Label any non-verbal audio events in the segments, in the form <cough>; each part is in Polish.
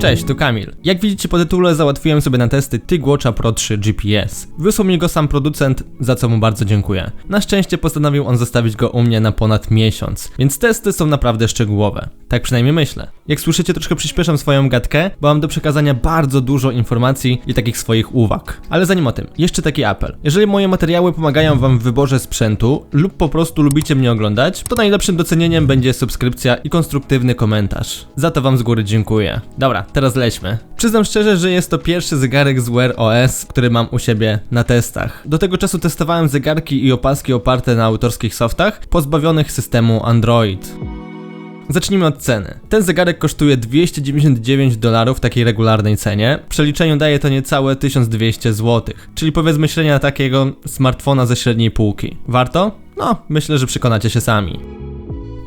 Cześć, tu Kamil. Jak widzicie po tytule załatwiłem sobie na testy TIGWatcha Pro 3 GPS. Wysłał mi go sam producent, za co mu bardzo dziękuję. Na szczęście postanowił on zostawić go u mnie na ponad miesiąc, więc testy są naprawdę szczegółowe. Tak przynajmniej myślę. Jak słyszycie troszkę przyspieszam swoją gadkę, bo mam do przekazania bardzo dużo informacji i takich swoich uwag. Ale zanim o tym, jeszcze taki apel. Jeżeli moje materiały pomagają wam w wyborze sprzętu lub po prostu lubicie mnie oglądać, to najlepszym docenieniem będzie subskrypcja i konstruktywny komentarz. Za to wam z góry dziękuję. Dobra, teraz lećmy. Przyznam szczerze, że jest to pierwszy zegarek z Wear OS, który mam u siebie na testach. Do tego czasu testowałem zegarki i opaski oparte na autorskich softach, pozbawionych systemu Android. Zacznijmy od ceny. Ten zegarek kosztuje 299 dolarów w takiej regularnej cenie. W przeliczeniu daje to niecałe 1200 zł, czyli powiedzmy średnia takiego smartfona ze średniej półki. Warto? No, myślę, że przekonacie się sami.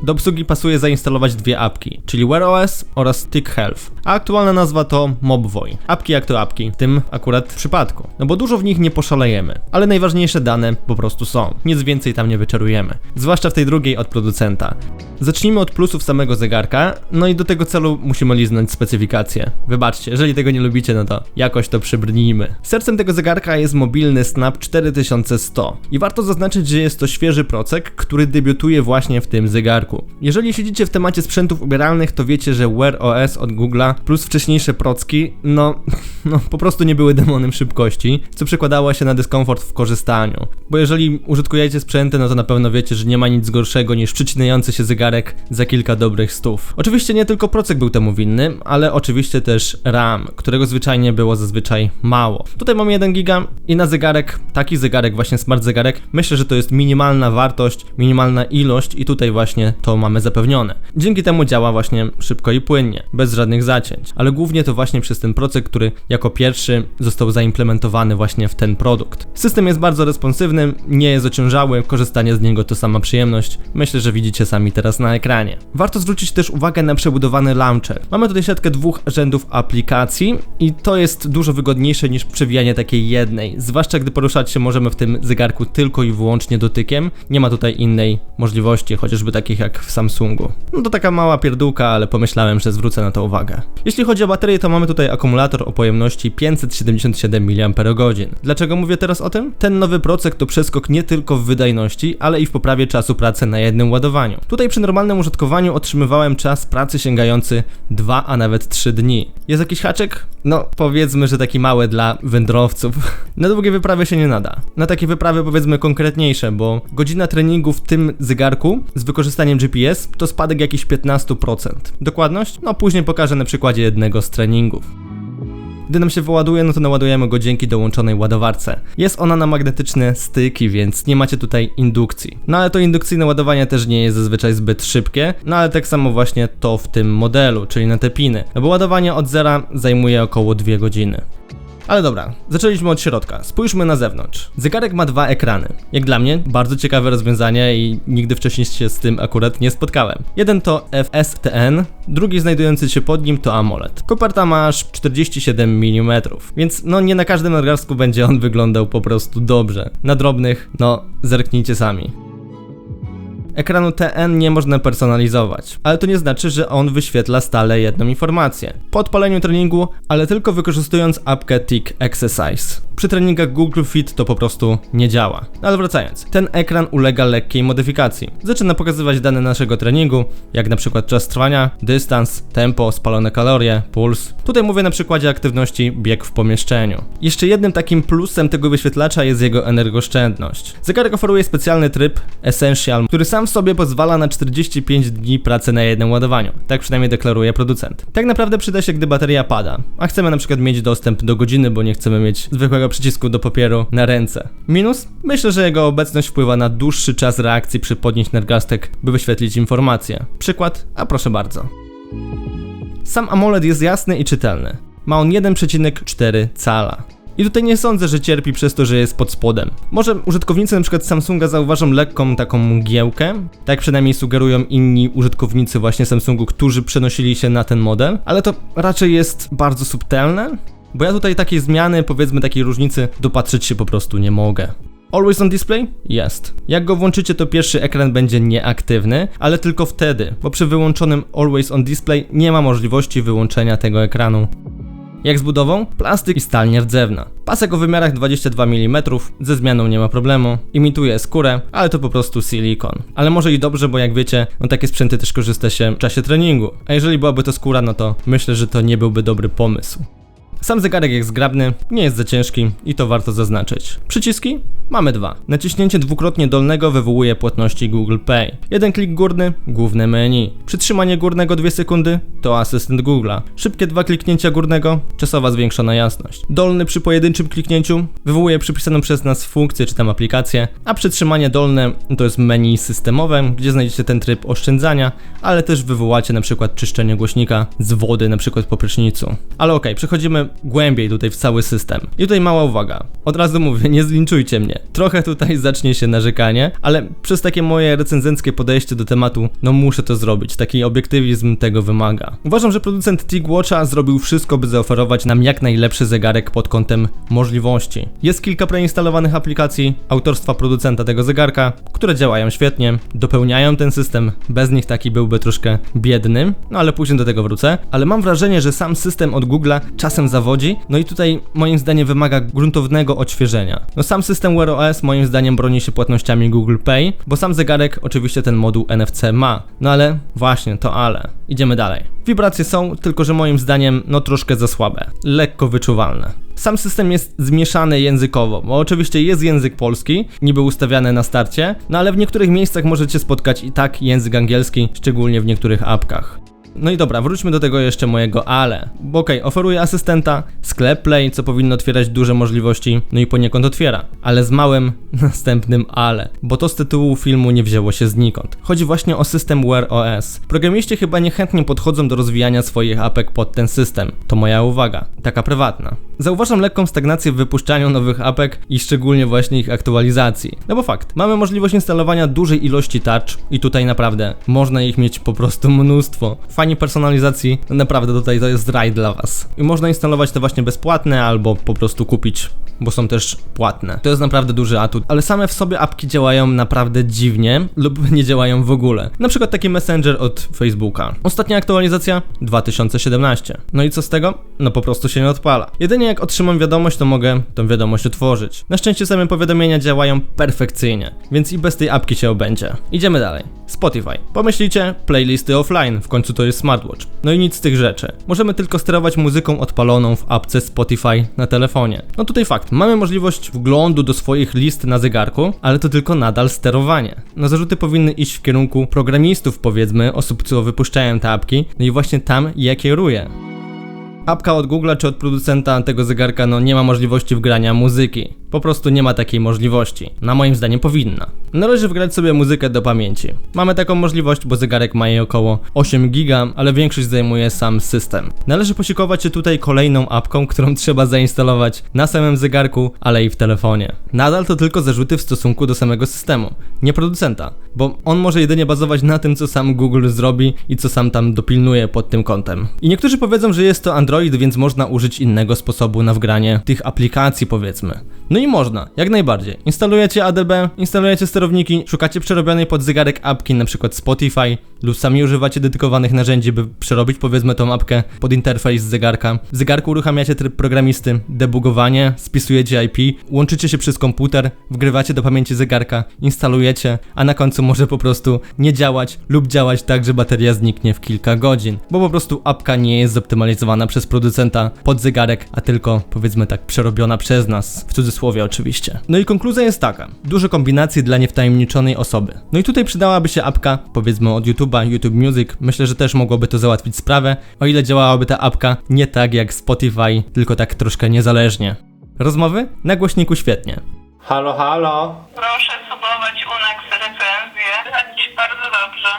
Do obsługi pasuje zainstalować dwie apki, czyli Wear OS oraz Tick Health, a aktualna nazwa to Mobvoi. Apki jak to apki, w tym akurat przypadku, no bo dużo w nich nie poszalejemy, ale najważniejsze dane po prostu są, nic więcej tam nie wyczarujemy, zwłaszcza w tej drugiej od producenta. Zacznijmy od plusów samego zegarka, no i do tego celu musimy liznąć specyfikację. Wybaczcie, jeżeli tego nie lubicie, no to jakoś to przybrnijmy. Sercem tego zegarka jest mobilny Snap 4100 i warto zaznaczyć, że jest to świeży procek, który debiutuje właśnie w tym zegarku. Jeżeli siedzicie w temacie sprzętów ubieralnych, to wiecie, że Wear OS od Google'a plus wcześniejsze procki, no, <laughs> no po prostu nie były demonem szybkości, co przekładało się na dyskomfort w korzystaniu. Bo jeżeli użytkujecie sprzęty, no to na pewno wiecie, że nie ma nic gorszego niż przycinający się zegarek za kilka dobrych stów. Oczywiście nie tylko procek był temu winny, ale oczywiście też RAM, którego zwyczajnie było zazwyczaj mało. Tutaj mam 1 giga i na zegarek, taki zegarek, właśnie smart zegarek, myślę, że to jest minimalna wartość, minimalna ilość i tutaj właśnie to mamy zapewnione. Dzięki temu działa właśnie szybko i płynnie, bez żadnych zacięć, ale głównie to właśnie przez ten procek, który jako pierwszy został zaimplementowany właśnie w ten produkt. System jest bardzo responsywny, nie jest ociężały, korzystanie z niego to sama przyjemność. Myślę, że widzicie sami teraz na ekranie. Warto zwrócić też uwagę na przebudowany launcher. Mamy tutaj siatkę dwóch rzędów aplikacji i to jest dużo wygodniejsze niż przewijanie takiej jednej, zwłaszcza gdy poruszać się możemy w tym zegarku tylko i wyłącznie dotykiem. Nie ma tutaj innej możliwości, chociażby takich jak w Samsungu. No to taka mała pierdółka, ale pomyślałem, że zwrócę na to uwagę. Jeśli chodzi o baterię, to mamy tutaj akumulator o pojemności 577 mAh. Dlaczego mówię teraz o tym? Ten nowy procek to przeskok nie tylko w wydajności, ale i w poprawie czasu pracy na jednym ładowaniu. Tutaj przy normalnym użytkowaniu otrzymywałem czas pracy sięgający 2, a nawet 3 dni. Jest jakiś haczyk? No, powiedzmy, że taki mały dla wędrowców. <laughs> Na długie wyprawy się nie nada. Na takie wyprawy powiedzmy konkretniejsze, bo godzina treningu w tym zegarku z wykorzystaniem GPS to spadek jakiś 15%. Dokładność? No później pokażę na przykładzie jednego z treningów. Gdy nam się wyładuje, no to naładujemy go dzięki dołączonej ładowarce. Jest ona na magnetyczne styki, więc nie macie tutaj indukcji. No ale to indukcyjne ładowanie też nie jest zazwyczaj zbyt szybkie, no ale tak samo właśnie to w tym modelu, czyli na te piny. Bo ładowanie od zera zajmuje około 2 godziny. Ale dobra, zaczęliśmy od środka. Spójrzmy na zewnątrz. Zegarek ma dwa ekrany. Jak dla mnie, bardzo ciekawe rozwiązanie i nigdy wcześniej się z tym akurat nie spotkałem. Jeden to FSTN, drugi znajdujący się pod nim to AMOLED. Koperta ma aż 47 mm, więc no nie na każdym nadgarstku będzie on wyglądał po prostu dobrze. Na drobnych, no zerknijcie sami. Ekranu TN nie można personalizować, ale to nie znaczy, że on wyświetla stale jedną informację. Po odpaleniu treningu, ale tylko wykorzystując apkę Tick Exercise. Przy treningach Google Fit to po prostu nie działa. No ale wracając, ten ekran ulega lekkiej modyfikacji. Zaczyna pokazywać dane naszego treningu, jak na przykład czas trwania, dystans, tempo, spalone kalorie, puls. Tutaj mówię na przykładzie aktywności bieg w pomieszczeniu. Jeszcze jednym takim plusem tego wyświetlacza jest jego energooszczędność. Zegarek oferuje specjalny tryb Essential, który sam w sobie pozwala na 45 dni pracy na jednym ładowaniu. Tak przynajmniej deklaruje producent. Tak naprawdę przyda się, gdy bateria pada, a chcemy na przykład mieć dostęp do godziny, bo nie chcemy mieć zwykłego przycisku do papieru na ręce. Minus? Myślę, że jego obecność wpływa na dłuższy czas reakcji przy podnieść nadgarstek, by wyświetlić informację. Przykład? A proszę bardzo. Sam AMOLED jest jasny i czytelny. Ma on 1,4 cala. I tutaj nie sądzę, że cierpi przez to, że jest pod spodem. Może użytkownicy np. Samsunga zauważą lekką taką mgiełkę, tak przynajmniej sugerują inni użytkownicy właśnie Samsungu, którzy przenosili się na ten model, ale to raczej jest bardzo subtelne, bo ja tutaj takiej zmiany, powiedzmy takiej różnicy, dopatrzyć się po prostu nie mogę. Always on display? Jest. Jak go włączycie, to pierwszy ekran będzie nieaktywny, ale tylko wtedy, bo przy wyłączonym Always on display nie ma możliwości wyłączenia tego ekranu. Jak z budową? Plastyk i stal nierdzewna. Pasek o wymiarach 22 mm, ze zmianą nie ma problemu, imituje skórę, ale to po prostu silikon. Ale może i dobrze, bo jak wiecie, no takie sprzęty też korzysta się w czasie treningu. A jeżeli byłaby to skóra, no to myślę, że to nie byłby dobry pomysł. Sam zegarek jest zgrabny, nie jest za ciężki i to warto zaznaczyć. Przyciski? Mamy dwa. Naciśnięcie dwukrotnie dolnego wywołuje płatności Google Pay. Jeden klik górny, główne menu. Przytrzymanie górnego 2 sekundy to asystent Google'a. Szybkie dwa kliknięcia górnego, czasowa zwiększona jasność. Dolny przy pojedynczym kliknięciu wywołuje przypisaną przez nas funkcję czy tam aplikację, a przytrzymanie dolne to jest menu systemowe, gdzie znajdziecie ten tryb oszczędzania, ale też wywołacie na przykład czyszczenie głośnika z wody na przykład po prysznicu. Ale okej, okay, przechodzimy głębiej tutaj w cały system. I tutaj mała uwaga. Od razu mówię, nie zlinczujcie mnie. Trochę tutaj zacznie się narzekanie, ale przez takie moje recenzenckie podejście do tematu, no muszę to zrobić. Taki obiektywizm tego wymaga. Uważam, że producent TIG-Watcha zrobił wszystko, by zaoferować nam jak najlepszy zegarek pod kątem możliwości. Jest kilka preinstalowanych aplikacji autorstwa producenta tego zegarka, które działają świetnie, dopełniają ten system. Bez nich taki byłby troszkę biedny, no ale później do tego wrócę. Ale mam wrażenie, że sam system od Google'a czasem zawodzi, no i tutaj moim zdaniem wymaga gruntownego odświeżenia. No sam system Wear OS moim zdaniem broni się płatnościami Google Pay, bo sam zegarek oczywiście ten moduł NFC ma. No ale właśnie, to ale. Idziemy dalej. Wibracje są, tylko że moim zdaniem no troszkę za słabe. Lekko wyczuwalne. Sam system jest zmieszany językowo, bo oczywiście jest język polski, niby ustawiany na starcie, no ale w niektórych miejscach możecie spotkać i tak język angielski, szczególnie w niektórych apkach. No i dobra, wróćmy do tego jeszcze mojego ale. Bo okej, okay, oferuje asystenta, sklep Play, co powinno otwierać duże możliwości, no i poniekąd otwiera. Ale z małym <laughs> następnym ale, bo to z tytułu filmu nie wzięło się znikąd. Chodzi właśnie o system Wear OS. Programiści chyba niechętnie podchodzą do rozwijania swoich apek pod ten system. To moja uwaga, taka prywatna. Zauważam lekką stagnację w wypuszczaniu nowych apek i szczególnie właśnie ich aktualizacji. No bo fakt, mamy możliwość instalowania dużej ilości touch i tutaj naprawdę można ich mieć po prostu mnóstwo fani personalizacji, naprawdę tutaj to jest raj dla Was. I można instalować te właśnie bezpłatne albo po prostu kupić bo są też płatne. To jest naprawdę duży atut, ale same w sobie apki działają naprawdę dziwnie lub <laughs> nie działają w ogóle. Na przykład taki Messenger od Facebooka. Ostatnia aktualizacja 2017. No i co z tego? No po prostu się nie odpala. Jedynie jak otrzymam wiadomość, to mogę tę wiadomość otworzyć. Na szczęście same powiadomienia działają perfekcyjnie, więc i bez tej apki się obędzie. Idziemy dalej. Spotify. Pomyślicie, playlisty offline, w końcu to jest smartwatch. No i nic z tych rzeczy. Możemy tylko sterować muzyką odpaloną w apce Spotify na telefonie. No tutaj fakt, mamy możliwość wglądu do swoich list na zegarku, ale to tylko nadal sterowanie. No zarzuty powinny iść w kierunku programistów powiedzmy, osób co wypuszczają te apki, no i właśnie tam je kieruję apka od Google czy od producenta tego zegarka no nie ma możliwości wgrania muzyki. Po prostu nie ma takiej możliwości. Na moim zdaniem powinna. Należy wgrać sobie muzykę do pamięci. Mamy taką możliwość, bo zegarek ma jej około 8 giga, ale większość zajmuje sam system. Należy posikować się tutaj kolejną apką, którą <laughs> trzeba zainstalować na samym zegarku, ale i w telefonie. Nadal to tylko zarzuty w stosunku do samego systemu, nie producenta, bo on może jedynie bazować na tym, co sam Google zrobi i co sam tam dopilnuje pod tym kątem. I niektórzy powiedzą, że jest to Android, więc można użyć innego sposobu na wgranie tych aplikacji, powiedzmy. No i można, jak najbardziej. Instalujecie ADB, instalujecie sterowniki, szukacie przerobionej pod zegarek apki, np. Spotify, lub sami używacie dedykowanych narzędzi, by przerobić powiedzmy tą apkę pod interfejs zegarka. W zegarku uruchamiacie tryb programisty, debugowanie, spisujecie IP, łączycie się przez komputer, wgrywacie do pamięci zegarka, instalujecie, a na końcu może po prostu nie działać lub działać tak, że bateria zniknie w kilka godzin, bo po prostu apka nie jest zoptymalizowana przez producenta pod zegarek, a tylko powiedzmy tak przerobiona przez nas, w cudzysłowie oczywiście. No i konkluzja jest taka, dużo kombinacji dla niewtajemniczonej osoby. No i tutaj przydałaby się apka, powiedzmy od YouTube YouTube'a, YouTube Music, myślę, że też mogłoby to załatwić sprawę, o ile działałaby ta apka nie tak jak Spotify, tylko tak troszkę niezależnie. Rozmowy? Na głośniku świetnie. Halo, halo. Proszę subować Unex recenzję. Radzi bardzo dobrze.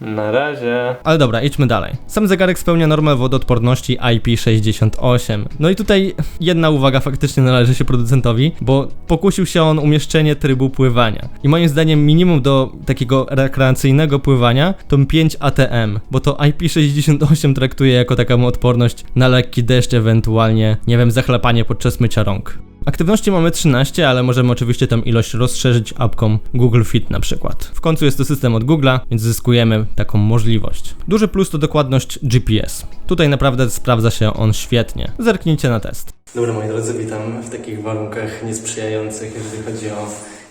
Na razie. Ale dobra, idźmy dalej. Sam zegarek spełnia normę wodoodporności IP68. No i tutaj jedna uwaga faktycznie należy się producentowi, bo pokusił się on umieszczenie trybu pływania. I moim zdaniem minimum do takiego rekreacyjnego pływania to 5 ATM, bo to IP68 traktuje jako taką odporność na lekki deszcz, ewentualnie, nie wiem, zachlapanie podczas mycia rąk. Aktywności mamy 13, ale możemy oczywiście tą ilość rozszerzyć apką Google Fit na przykład. W końcu jest to system od Google'a, więc zyskujemy taką możliwość. Duży plus to dokładność GPS. Tutaj naprawdę sprawdza się on świetnie. Zerknijcie na test. Dobra moi drodzy, witam w takich warunkach niesprzyjających, jeżeli chodzi o,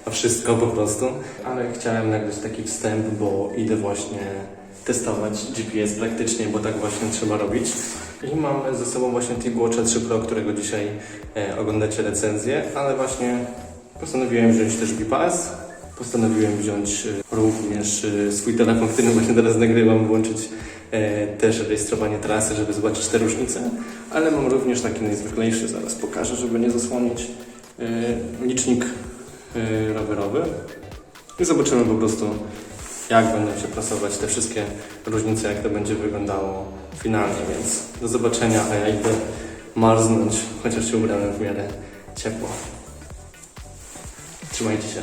o wszystko po prostu. Ale chciałem nagrać taki wstęp, bo idę właśnie testować GPS praktycznie, bo tak właśnie trzeba robić. I mam ze sobą właśnie T-Watcha 3 Pro, którego dzisiaj e, oglądacie recenzję, ale właśnie postanowiłem wziąć też GPS. Postanowiłem wziąć e, również e, swój telefon, którym właśnie teraz nagrywam, włączyć e, też rejestrowanie trasy, żeby zobaczyć te różnice, ale mam również taki najzwyklejszy, zaraz pokażę, żeby nie zasłonić, e, licznik e, rowerowy i zobaczymy po prostu jak będą się plasować te wszystkie różnice, jak to będzie wyglądało finalnie, więc do zobaczenia, a ja idę marznąć, chociaż się ubrałem w miarę ciepło. Trzymajcie się.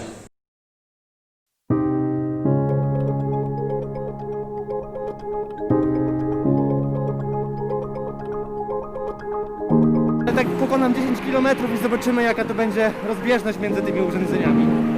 Tak pokonam 10 km i zobaczymy jaka to będzie rozbieżność między tymi urządzeniami.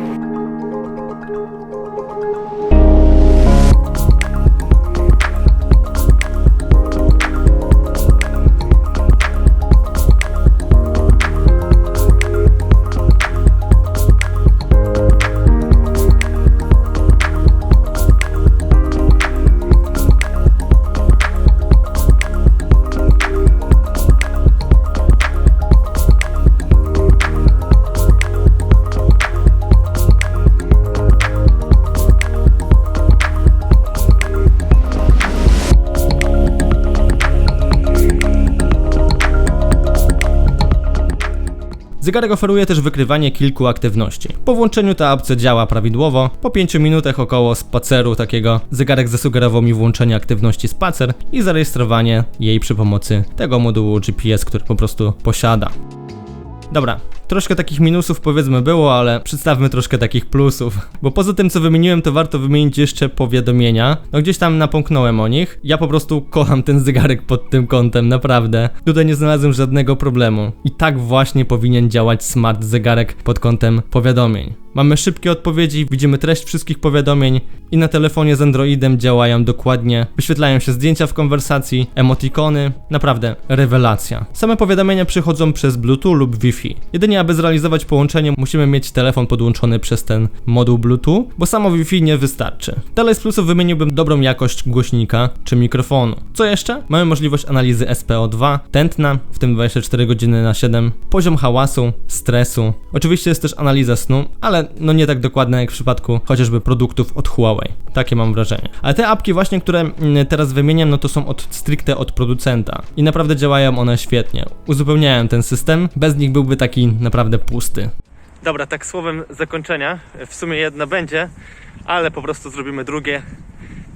Zegarek oferuje też wykrywanie kilku aktywności. Po włączeniu ta opcja działa prawidłowo. Po 5 minutach około spaceru takiego zegarek zasugerował mi włączenie aktywności spacer i zarejestrowanie jej przy pomocy tego modułu GPS, który po prostu posiada. Dobra, troszkę takich minusów powiedzmy było, ale przedstawmy troszkę takich plusów. Bo poza tym co wymieniłem, to warto wymienić jeszcze powiadomienia. No gdzieś tam napomknąłem o nich. Ja po prostu kocham ten zegarek pod tym kątem, naprawdę. Tutaj nie znalazłem żadnego problemu. I tak właśnie powinien działać smart zegarek pod kątem powiadomień. Mamy szybkie odpowiedzi, widzimy treść wszystkich powiadomień i na telefonie z Androidem działają dokładnie. Wyświetlają się zdjęcia w konwersacji, emotikony, naprawdę rewelacja. Same powiadomienia przychodzą przez Bluetooth lub Wi-Fi. Jedynie aby zrealizować połączenie musimy mieć telefon podłączony przez ten moduł Bluetooth, bo samo Wi-Fi nie wystarczy. Dalej z plusów wymieniłbym dobrą jakość głośnika czy mikrofonu. Co jeszcze? Mamy możliwość analizy SPO2, tętna, w tym 24 godziny na 7, poziom hałasu, stresu. Oczywiście jest też analiza snu, ale no nie tak dokładna jak w przypadku chociażby produktów od Huawei. Takie mam wrażenie. Ale te apki właśnie, które mm, teraz wymieniam, no to są od stricte od producenta i naprawdę działają one świetnie. Uzupełniają ten system, bez nich byłby taki naprawdę pusty. Dobra, tak słowem zakończenia, w sumie jedno będzie, ale po prostu zrobimy drugie,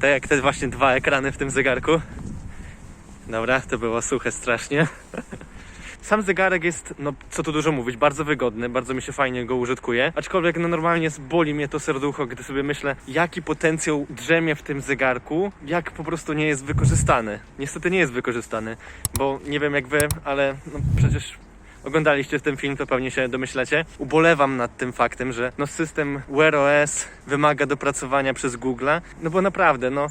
tak jak te właśnie dwa ekrany w tym zegarku. Dobra, to było suche strasznie. <laughs> Sam zegarek jest, no co tu dużo mówić, bardzo wygodny, bardzo mi się fajnie go użytkuje. Aczkolwiek no normalnie boli mnie to serducho, gdy sobie myślę, jaki potencjał drzemie w tym zegarku, jak po prostu nie jest wykorzystany. Niestety nie jest wykorzystany, bo nie wiem jak wy, ale no przecież oglądaliście ten film, to pewnie się domyślacie. Ubolewam nad tym faktem, że no system Wear OS wymaga dopracowania przez Google'a, no bo naprawdę, no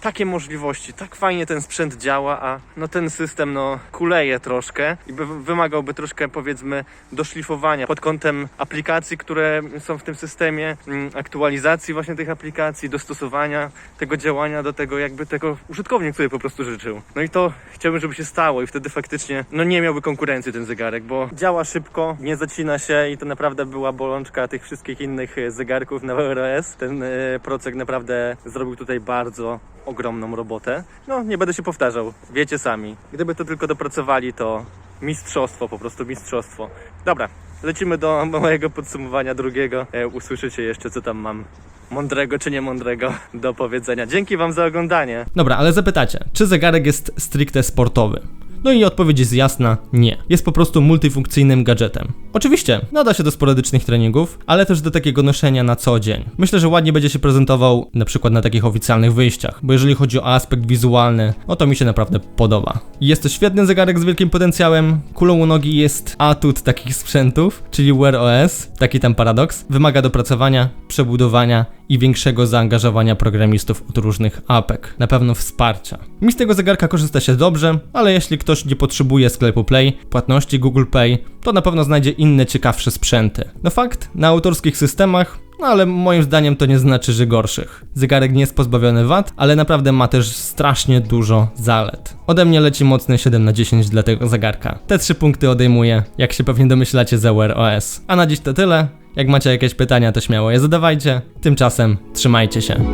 takie możliwości, tak fajnie ten sprzęt działa, a no ten system no kuleje troszkę i by, wymagałby troszkę powiedzmy doszlifowania pod kątem aplikacji, które są w tym systemie, mm, aktualizacji właśnie tych aplikacji, dostosowania tego działania do tego jakby tego użytkownik sobie po prostu życzył. No i to chciałbym, żeby się stało i wtedy faktycznie no nie miałby konkurencji ten zegarek, bo działa szybko, nie zacina się i to naprawdę była bolączka tych wszystkich innych e, zegarków na OS. Ten e, procek naprawdę zrobił tutaj bardzo ogromną robotę. No, nie będę się powtarzał, wiecie sami. Gdyby to tylko dopracowali, to mistrzostwo, po prostu mistrzostwo. Dobra, lecimy do <laughs> mojego podsumowania drugiego. E, usłyszycie jeszcze, co tam mam mądrego czy nie mądrego do powiedzenia. Dzięki Wam za oglądanie. Dobra, ale zapytacie, czy zegarek jest stricte sportowy? No i odpowiedź jest jasna, nie. Jest po prostu multifunkcyjnym gadżetem. Oczywiście, nada się do sporadycznych treningów, ale też do takiego noszenia na co dzień. Myślę, że ładnie będzie się prezentował na przykład na takich oficjalnych wyjściach, bo jeżeli chodzi o aspekt wizualny, no to mi się naprawdę podoba. Jest to świetny zegarek z wielkim potencjałem. Kulą u nogi jest atut takich sprzętów, czyli Wear OS, taki tam paradoks. Wymaga dopracowania, przebudowania i większego zaangażowania programistów od różnych apek. Na pewno wsparcia. Mi z tego zegarka korzysta się dobrze, ale jeśli ktoś nie potrzebuje sklepu Play, płatności Google Pay, to na pewno znajdzie inne ciekawsze sprzęty. No fakt, na autorskich systemach no ale moim zdaniem to nie znaczy, że gorszych. Zegarek nie jest pozbawiony wad, ale naprawdę ma też strasznie dużo zalet. Ode mnie leci mocny 7 na 10 dla tego zegarka. Te trzy punkty odejmuję, jak się pewnie domyślacie za Wear OS. A na dziś to tyle. Jak macie jakieś pytania, to śmiało je zadawajcie. Tymczasem trzymajcie się.